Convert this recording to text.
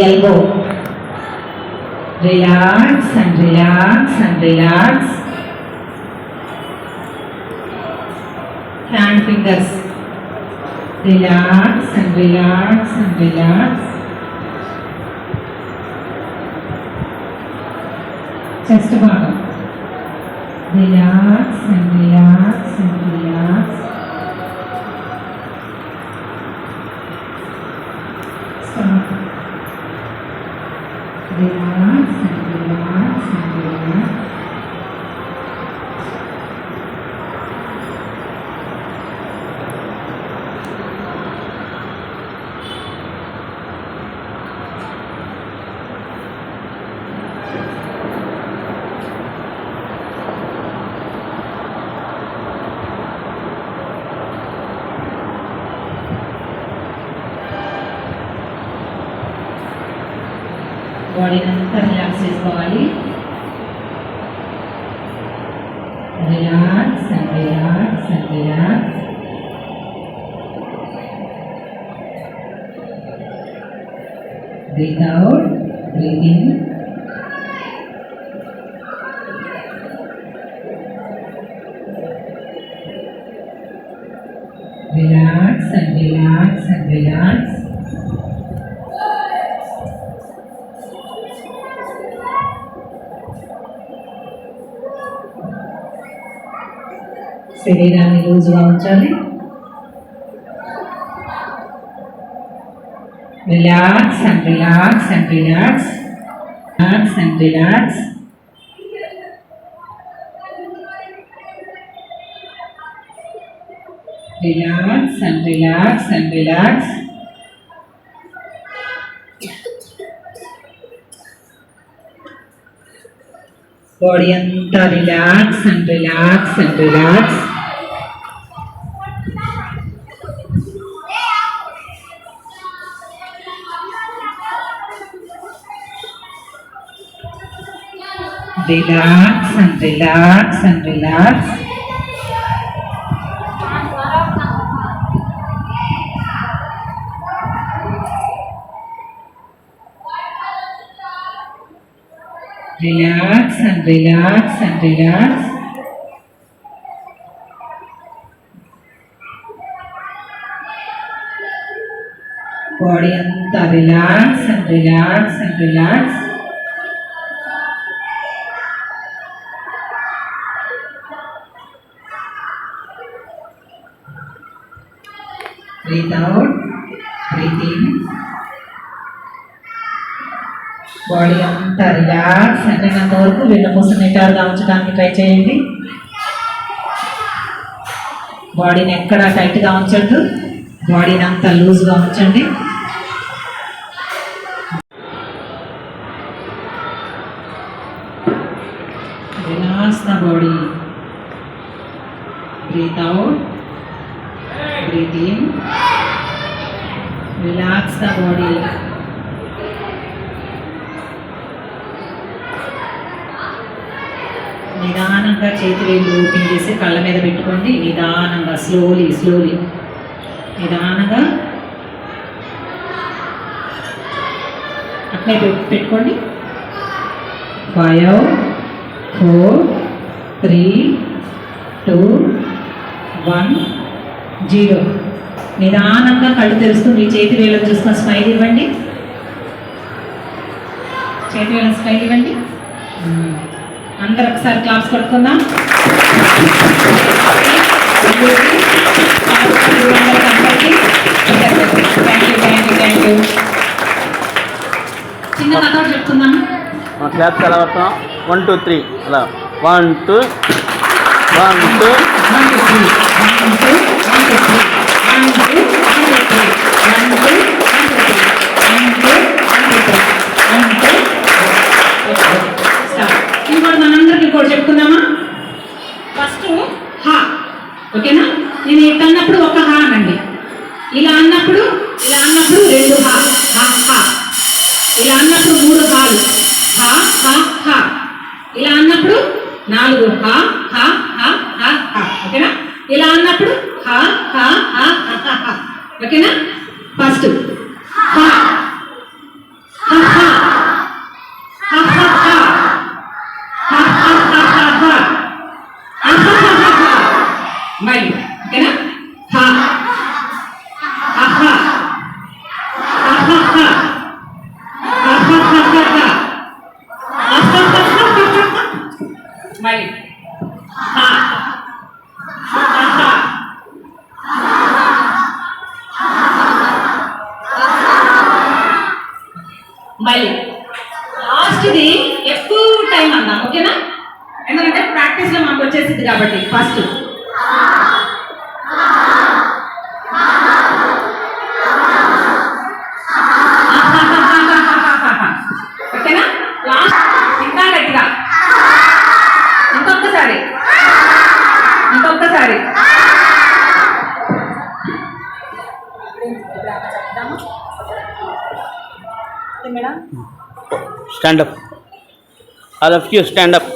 elbow. Relax and relax and relax. Hand fingers. Relax and relax and relax. Chest bottom. Relax and relax. బాడీని అంతా relax చేసుకోవాలి relax and relax and relax breathe out breathe in relax and relax and relax శరీరాన్ని లూజుగా ఉంచాలి relax and relax and relax relax and relax relax and relax and relax body అంతా relax and relax and relax relax and relax and relax. Relax and relax and relax. Body and relax and relax and relax. breathe out, breathe in. Body అంతా relax అంతైనంత వరకు వీళ్ళ కోసం నిటారుగా ఉంచడానికి try చేయండి బాడీని ఎక్కడ టైట్గా ఉంచండి బాడీని అంతా లూజ్గా ఉంచండి రిలాక్స్ నా body breathe out breathe in. Relax the నిదానంగా చేతి వేలు ఓపెన్ చేసి కళ్ళ మీద పెట్టుకోండి నిదానంగా స్లోలీ స్లోలీ నిదానంగా అట్లే పెట్టుకోండి five four three two one zero నిదానంగా కళ్ళు తెరుస్తూ మీ చేతి వేలకు చూసుకొని స్మైల్ ఇవ్వండి చేతి వేలకు స్మైల్ ఇవ్వండి అందరు ఒకసారి క్లాప్స్ కొట్టుకుందాం చిన్న కథ చెప్తున్నాను క్లాప్స్ ఎలా పడతాం వన్ టూ త్రీ అలా వన్ టూ వన్ టూ ఓకేనా నేను ఇట్లా ఒక హా అనండి ఇలా అన్నప్పుడు ఇలా అన్నప్పుడు రెండు హా హా హా ఇలా అన్నప్పుడు మూడు హాలు హా హా హా ఇలా అన్నప్పుడు నాలుగు హా మళ్ళీ లాస్ట్ది ఎక్కువ టైం అన్నా ఓకేనా ఎందుకంటే ప్రాక్టీస్లో మనకు వచ్చేసింది కాబట్టి first stand up all of you stand up